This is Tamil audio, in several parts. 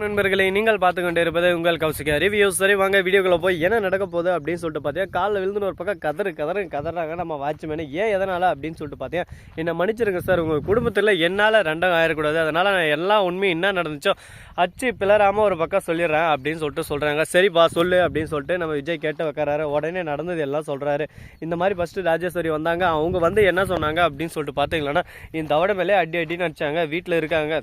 நண்பர்களை நீங்கள் பார்த்து கொண்டு இருப்பது உங்கள் கௌசிகா ரிவ்யூஸ் சரி வாங்க வீடியோக்குள்ள போய் என்ன நடக்க போகுது அப்படின்னு சொல்லிட்டு பார்த்தியா காலில் விழுந்துன ஒரு பக்கம் கதறு கதறு கதறாங்க நம்ம வாட்ச்மேனு ஏன் எதனால் அப்படின்னு சொல்லிட்டு பார்த்தியா என்னை மன்னிச்சிருங்க சார் உங்கள் குடும்பத்தில் என்னால் ரெண்டும் ஆயிடக்கூடாது அதனால் நான் எல்லா உண்மையும் என்ன நடந்துச்சோ அச்சு பிளராமல் ஒரு பக்கம் சொல்லிடுறேன் அப்படின்னு சொல்லிட்டு சொல்கிறாங்க சரிப்பா சொல்லு அப்படின்னு சொல்லிட்டு நம்ம விஜய் கேட்டு வைக்கிறாரு உடனே நடந்தது எல்லாம் சொல்கிறாரு இந்த மாதிரி ஃபஸ்ட்டு ராஜேஸ்வரி வந்தாங்க. அவங்க வந்து என்ன சொன்னாங்க அப்படின்னு சொல்லிட்டு பார்த்தீங்களன்னா இந்த தவடை மேலே அடி அடின்னு அடிச்சாங்க. வீட்டில் இருக்காங்க.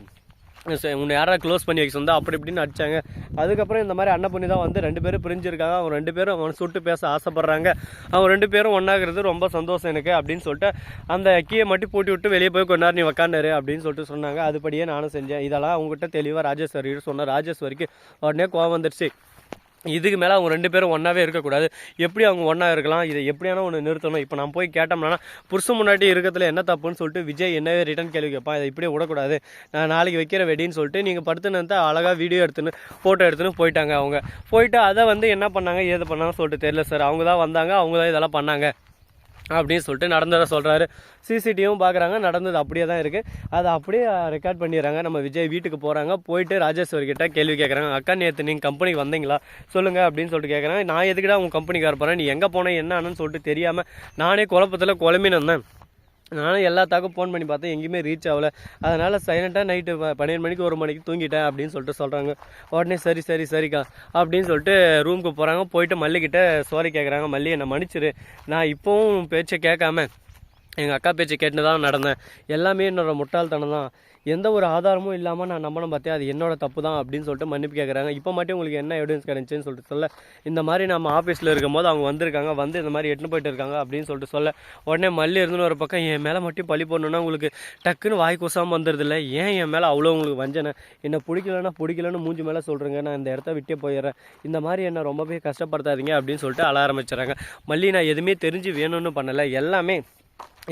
உன்னை யாராவது க்ளோஸ் பண்ணி வைக்க சொந்தா அப்படி இப்படின்னு அடிச்சாங்க. அதுக்கப்புறம் இந்த மாதிரி அண்ணன் பண்ணி தான் வந்து ரெண்டு பேரும் பிரிஞ்சிருக்காங்க. அவங்க ரெண்டு பேரும் அவனை சுட்டு பேச ஆசைப்பட்றாங்க. அவங்க ரெண்டு பேரும் ஒன்றாகிறது ரொம்ப சந்தோஷம் எனக்கு அப்படின்னு சொல்லிட்டு அந்த கீயை மட்டும் பூட்டி விட்டு வெளியே போய் கொஞ்ச நேரம் நீ உக்காண்டாரு அப்படின்னு சொல்லிட்டு சொன்னாங்க. அதுபடியே நானும் செஞ்சேன். இதெல்லாம் அவங்ககிட்ட தெளிவாக ராஜேஸ்வரி சொன்னேன் ராஜேஸ்வரிக்கு உடனே கோவம் வந்துருச்சு. இதுக்கு மேலே அவங்க ரெண்டு பேரும் ஒன்றாவே இருக்கக்கூடாது. எப்படி அவங்க ஒன்றா இருக்கலாம் இதை எப்படியான ஒன்று நிறுத்தணும்? இப்போ நான் போய் கேட்டோம்னா புருஷன் முன்னாடி இருக்கிறதுல என்ன தப்புன்னு சொல்லிட்டு விஜய் என்னவே ரிட்டன் கேள்வி கேட்பான். இதை இப்படியே விடக்கூடாது. நான் நாளைக்கு வைக்கிற வெடின்னு சொல்லிட்டு நீங்கள் படுத்துன்னு அழகாக வீடியோ எடுத்துன்னு ஃபோட்டோ எடுத்துன்னு போயிட்டாங்க அவங்க. போயிட்டு அதை வந்து என்ன பண்ணாங்க ஏது பண்ணாங்கன்னு சொல்லிட்டு தெரியல சார் அவங்க தான் வந்தாங்க அவங்க தான் இதெல்லாம் பண்ணாங்க. அப்படின்னு சொல்லிட்டு நடந்ததை சொல்கிறாரு சிசிடிவியும் பார்க்குறாங்க நடந்தது அப்படியே தான் இருக்குது அதை அப்படியே ரெக்கார்ட் பண்ணிடுறாங்க. நம்ம விஜய் வீட்டுக்கு போகிறாங்க போயிட்டு ராஜேஸ்வர்கிட்ட கேள்வி கேட்குறாங்க அக்கா நேற்று நீங்கள் கம்பெனிக்கு வந்தீங்களா? சொல்லுங்கள் அப்படின்னு சொல்லிட்டு கேட்குறாங்க நான் எதுக்கிட்ட உங்கள் கம்பெனிக்கு வரப்போகிறேன் நீ எங்கே போனேன் என்னன்னு சொல்லிட்டு தெரியாமல் நானே குழப்பத்தில் குழம்பின்னு வந்தேன் நானும் எல்லாத்தாக்கும் ஃபோன் பண்ணி பார்த்தேன். எங்கேயுமே ரீச் ஆகலை. அதனால் சைலண்ட்டாக நைட்டு பன்னெண்டு மணிக்கு ஒரு மணிக்கு தூங்கிட்டேன் அப்படின்னு சொல்லிட்டு சொல்கிறாங்க உடனே சரி சரி சரிக்கா அப்படின்னு சொல்லிட்டு ரூமுக்கு போகிறாங்க போயிட்டு மல்லிக்கிட்ட சாரி கேட்குறாங்க மல்லி என்னை மன்னிச்சிரு. நான் இப்போவும் பேச்சை கேட்காம எங்கள் அக்கா பேச்சை கேட்டு தான் நடந்தேன். எல்லாமே என்னோட முட்டாள்தனம் தான். எந்த ஒரு ஆதாரமும் இல்லாமல் நான் நம்பணும் பார்த்தேன் அது என்னோட தப்பு தான் அப்படின்னு சொல்லிட்டு மன்னிப்பு கேட்குறாங்க இப்போ மட்டும் உங்களுக்கு என்ன எவிடன்ஸ் கிடைச்சின்னு சொல்லிட்டு சொல்ல இந்த மாதிரி நம்ம ஆஃபீஸில் இருக்கும்போது அவங்க வந்திருக்காங்க வந்து இந்த மாதிரி எட்டுன்னு போயிட்டு இருக்காங்க அப்படின்னு சொல்லிட்டு சொல்ல உடனே மல்லி இருந்துன்னு ஒரு பக்கம் என் மேலே மட்டும் பழி போடணுன்னா உங்களுக்கு டக்குன்னு வாய் கூசாமல் வந்துடுதில்ல ஏன் என் மேலே அவ்வளோ உங்களுக்கு வஞ்சனை? என்னை பிடிக்கலன்னா பிடிக்கலன்னு மூஞ்சி மேலே சொல்கிறேங்க நான் இந்த இடத்த விட்டே போயிடுறேன். இந்த மாதிரி என்னை ரொம்பவே கஷ்டப்படுத்தாதீங்க அப்படின்னு சொல்லிட்டு அழ ஆரம்பிச்சிடுறாங்க. மல்லி நான் எதுவுமே தெரிஞ்சு வேணும்னு பண்ணலை. எல்லாமே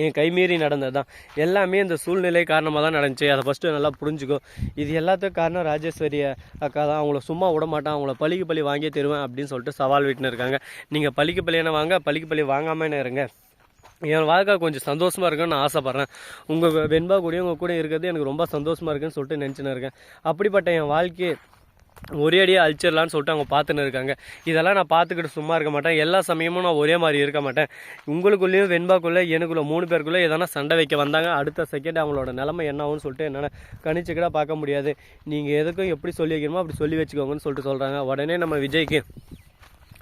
என் கைமீறி நடந்தது தான் எல்லாமே இந்த சூழ்நிலை காரணமாக தான் நடந்துச்சு. அதை ஃபஸ்ட்டு நல்லா புரிஞ்சுக்கும் இது எல்லாத்துக்கும் காரணம் ராஜேஸ்வரி அக்கா தான் அவங்கள சும்மா விட மாட்டான். அவங்கள பழிக்கு பழி வாங்கியே தருவேன் அப்படின்னு சொல்லிட்டு சவால் விட்டுன்னு இருக்காங்க. நீங்கள் பழிக்கு பழி என்ன வாங்க? பழிக்கு பழி வாங்காமல் இருங்க. என் வாழ்க்கை கொஞ்சம் சந்தோஷமாக இருக்குன்னு நான் ஆசைப்பட்றேன். உங்கள் வெண்பா கூடயும் உங்கள் கூட இருக்கிறது எனக்கு ரொம்ப சந்தோஷமாக இருக்குன்னு சொல்லிட்டு நினச்சின்னு இருக்கேன். அப்படிப்பட்ட என் வாழ்க்கையை ஒரே அடியாக அழிச்சிடலான்னு சொல்லிட்டு அவங்க பார்த்துன்னு இருக்காங்க. இதெல்லாம் நான் பார்த்துக்கிட்டு சும்மா இருக்க மாட்டேன். எல்லா சமயமும் நான் ஒரே மாதிரி இருக்க மாட்டேன். உங்களுக்குள்ளேயும் வெண்பாக்குள்ளே எனக்குள்ளே மூணு பேருக்குள்ளே எதனா சண்டை வைக்க வந்தாங்க. அடுத்த செகண்ட் அவங்களோட நிலமை என்ன ஆகும்னு சொல்லிட்டு என்னால் கணிச்சுக்கிட பார்க்க முடியாது. நீங்கள் எதுக்கும் எப்படி சொல்லி வைக்கணுமோ அப்படி சொல்லி வச்சுக்கோங்கன்னு சொல்லிட்டு சொல்கிறாங்க உடனே நம்ம விஜய்க்கு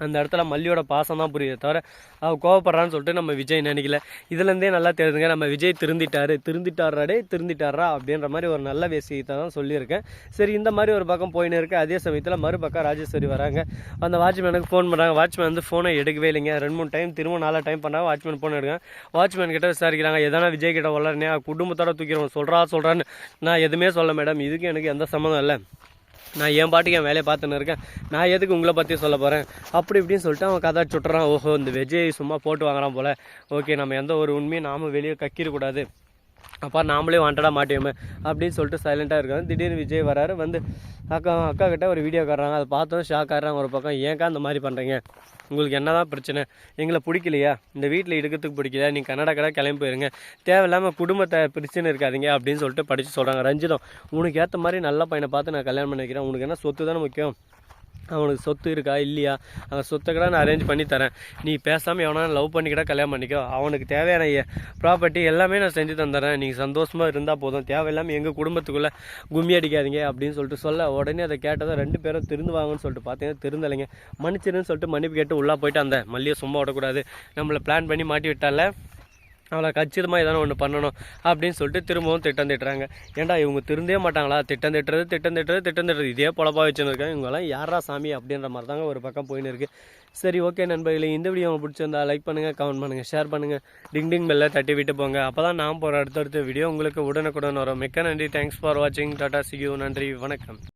அந்த இடத்துல மல்லியோட பாசம் தான் புரியுது தவிர அவள் கோவப்படுறான்னு சொல்லிட்டு நம்ம விஜய் நினைக்கல. இதுலேருந்தே நல்லா தெரியுதுங்க நம்ம விஜய் திருந்திட்டாரு திருந்திட்டாராடே திருந்திட்டாரா அப்படின்ற மாதிரி ஒரு நல்ல விஷயத்தை தான் சொல்லியிருக்கேன். சரி இந்த மாதிரி ஒரு பக்கம் போயின்னு இருக்கு. அதே சமயத்தில் மறுபக்கம் ராஜேஸ்வரி வராங்க. அந்த வாட்ச்மேனுக்கு ஃபோன் பண்ணுறாங்க வாட்ச்மேன் வந்து ஃபோனை எடுக்கவே இல்லைங்க. ரெண்டு மூணு டைம் திரும்ப நாலா டைம் பண்ணாங்க வாட்ச்மேன் ஃபோன் எடுங்க வாட்ச்மேன் கிட்ட விசாரிக்கிறாங்க. எதனா விஜய் கிட்ட வளரனே குடும்பத்தோட தூக்கிறவங்க சொல்கிறா சொல்கிறான்னு நான் எதுவுமே சொல்ல மேடம் இதுக்கு எனக்கு எந்த சம்மந்தம் இல்லை. நான் என் பாட்டுக்கு என் வேலையை பார்த்துன்னு இருக்கேன். நான் எதுக்கு உங்களை பற்றி சொல்ல போகிறேன் அப்படி இப்படின்னு சொல்லிட்டு அவன் கதை சுட்டுறான். ஓஹோ இந்த விஜய் சும்மா போட்டு வாங்குறான் போல். ஓகே நம்ம எந்த ஒரு உண்மையும் நாம் வெளியே கக்கிடக்கூடாது அப்பா நாமளே வாண்டடாக மாட்டோமே அப்படின்னு சொல்லிட்டு சைலண்ட்டாக இருக்காங்க திடீர்னு விஜய் வராரு. வந்து அக்கா அக்கா கிட்ட ஒரு வீடியோ காட்டுறாங்க. அதை பார்த்தோம் ஷாக் ஆகிறாங்க ஒரு பக்கம். ஏன்க்கா அந்த மாதிரி பண்ணுறீங்க உங்களுக்கு என்ன தான் பிரச்சனை? எங்களை பிடிக்கலையா? இந்த வீட்டில் இருக்கிறதுக்கு பிடிக்கலையா? நீங்கள் கன்னடா கடை கிளம்பி போயிருங்க. தேவையில்லாமல் குடும்பத்தை பிரச்சனை இருக்காதீங்க அப்படின்னு சொல்லிட்டு படித்து சொல்கிறாங்க ரஞ்சிதம் உனக்கு ஏற்ற மாதிரி நல்ல பையனை பார்த்து நான் கல்யாணம் பண்ணிக்கிறேன் உனக்கு என்ன சொத்து தானே முக்கியம்? அவனுக்கு சொத்து இருக்கா இல்லையா? அந்த சொத்தை கூட நான் அரேஞ்ச் பண்ணி தரேன். நீ பேசாமல் எவனா லவ் பண்ணிக்கிட்ட கல்யாணம் பண்ணிக்கோ. அவனுக்கு தேவையான ப்ராப்பர்ட்டி எல்லாமே நான் செஞ்சு தந்துடுறேன். நீங்கள் சந்தோஷமாக இருந்தால் போதும். தேவையில்லாமல் எங்கள் குடும்பத்துக்குள்ளே கும்மி அடிக்காதீங்க அப்படின்னு சொல்லிட்டு சொல்ல உடனே அதை கேட்டதை ரெண்டு பேரும் திருந்துவாங்கன்னு சொல்லிட்டு பார்த்தீங்கன்னா திருந்தலைங்க. மன்னிச்சிருன்னு சொல்லிட்டு மன்னிப்பு கேட்டு உள்ளே போயிட்டு அந்த மல்லியை சும்மா விடக்கூடாது. நம்மளை பிளான் பண்ணி மாட்டி விட்டால அவளை கச்சிதமாக எதனா ஒன்று பண்ணணும் அப்படின்னு சொல்லிட்டு திரும்பவும் திட்டம் திட்டுறாங்க. ஏன்டா இவங்க திருந்தே மாட்டாங்களா? திட்டம் திட்டுறது திட்டம் திட்டுறது திட்டம் திட்டுறது. இதே பொழப்பா வச்சுருக்காங்க இவங்கெல்லாம் யாரா சாமி அப்படின்ற மாதிரி தாங்க ஒரு பக்கம் போயின்னு இருக்குது சரி ஓகே நண்பர்களே இந்த வீடியோ உங்களுக்கு பிடிச்சிருந்தா லைக் பண்ணுங்கள் கமெண்ட் பண்ணுங்கள் ஷேர் பண்ணுங்கள் டிங் டிங் பெல்ல தட்டி விட்டு போங்க. அப்போ தான் நான் போகிற அடுத்தடுத்த வீடியோ உங்களுக்கு உடனுக்குடன் வரும். மிக்க நன்றி. தேங்க்ஸ் ஃபார் வாட்சிங் டாட்டா சியூ நன்றி. வணக்கம்.